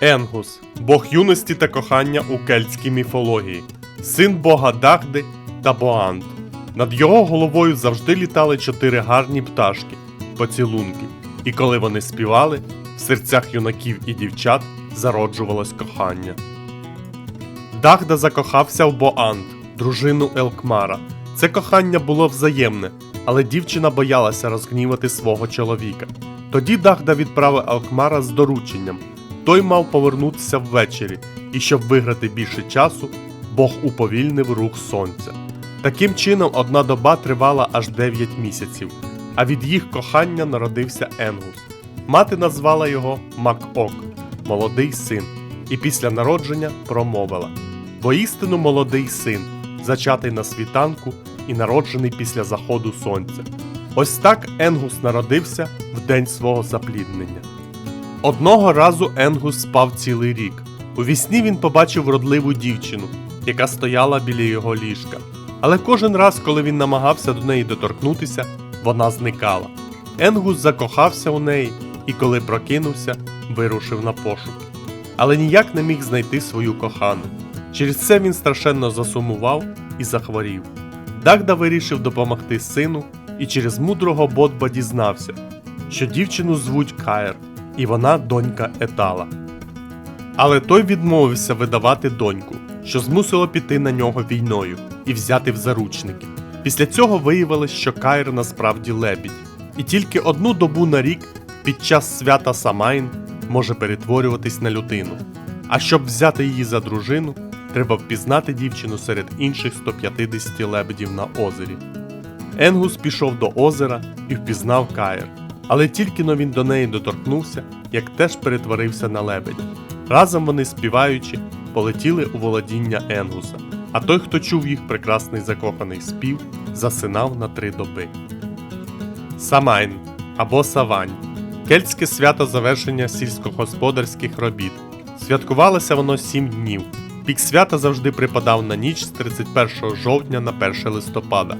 Енгус бог юності та кохання у кельтській міфології, син бога Дагди та Боант. Над його головою завжди літали чотири гарні пташки, поцілунки, і коли вони співали, в серцях юнаків і дівчат зароджувалось кохання. Дагда закохався в Боант, дружину Елкмара. Це кохання було взаємне, але дівчина боялася розгнівати свого чоловіка. Тоді Дагда відправив Елкмара з дорученням. Той мав повернутися ввечері, і щоб виграти більше часу, Бог уповільнив рух сонця. Таким чином, одна доба тривала аж 9 місяців, а від їх кохання народився Енгус. Мати назвала його Макок, молодий син, і після народження промовила: Воістину молодий син, зачатий на світанку і народжений після заходу сонця. Ось так Енгус народився в день свого запліднення. Одного разу Енгус спав цілий рік. У вісні він побачив вродливу дівчину, яка стояла біля його ліжка. Але кожен раз, коли він намагався до неї доторкнутися, вона зникала. Енгус закохався у неї і, коли прокинувся, вирушив на пошуки. Але ніяк не міг знайти свою кохану. Через це він страшенно засумував і захворів. Дагда вирішив допомогти сину і через мудрого Бодба дізнався, що дівчину звуть Каєр, і вона донька Етала. Але той відмовився видавати доньку, що змусило піти на нього війною і взяти в заручники. Після цього виявилось, що Каїр насправді лебідь, і тільки одну добу на рік під час свята Самайн може перетворюватись на людину. А щоб взяти її за дружину, треба впізнати дівчину серед інших 150 лебедів на озері. Енгус пішов до озера і впізнав Каїр, але тільки но він до неї доторкнувся, як теж перетворився на лебедя. Разом вони співаючи, полетіли у володіння Енгуса, а той, хто чув їх прекрасний закоханий спів, засинав на три доби. Самайн або Савань кельтське свято завершення сільськогосподарських робіт. Святкувалося воно сім днів. Пік свята завжди припадав на ніч з 31 жовтня на 1 листопада.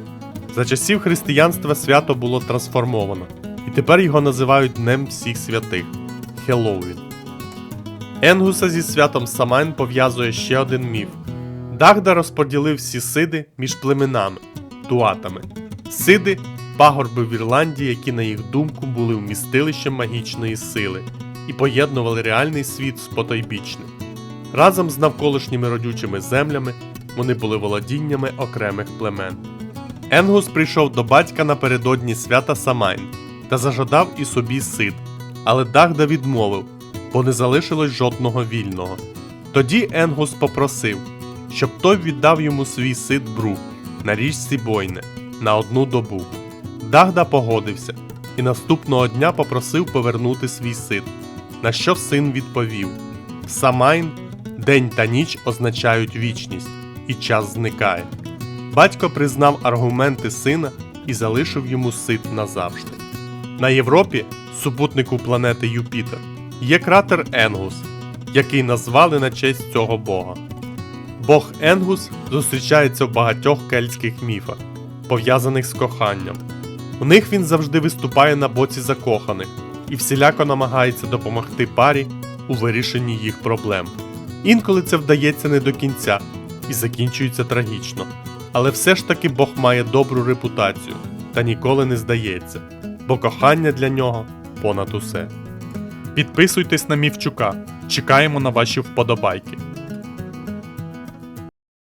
За часів християнства свято було трансформовано, і тепер його називають Днем всіх святих Хеллоуін. Енгуса зі святом Самайн пов'язує ще один міф. Дагда розподілив всі сиди між племенами туатами. Сиди пагорби в Ірландії, які, на їх думку, були вмістилищем магічної сили і поєднували реальний світ з потойбічним. Разом з навколишніми родючими землями вони були володіннями окремих племен. Енгус прийшов до батька напередодні свята Самайн та зажадав і собі сид, але Дагда відмовив, бо не залишилось жодного вільного. Тоді Енгус попросив, щоб той віддав йому свій сид брук на річці Бойне на одну добу. Дагда погодився і наступного дня попросив повернути свій сид, на що син відповів: Самайн, день та ніч означають вічність, і час зникає. Батько признав аргументи сина і залишив йому сит назавжди. На Європі, супутнику планети Юпітер, є кратер Енгус, який назвали на честь цього бога. Бог Енгус зустрічається в багатьох кельтських міфах, пов'язаних з коханням. У них він завжди виступає на боці закоханих і всіляко намагається допомогти парі у вирішенні їх проблем. Інколи це вдається не до кінця і закінчується трагічно. Але все ж таки Бог має добру репутацію та ніколи не здається, бо кохання для нього понад усе. Підписуйтесь на Мівчука. Чекаємо на ваші вподобайки.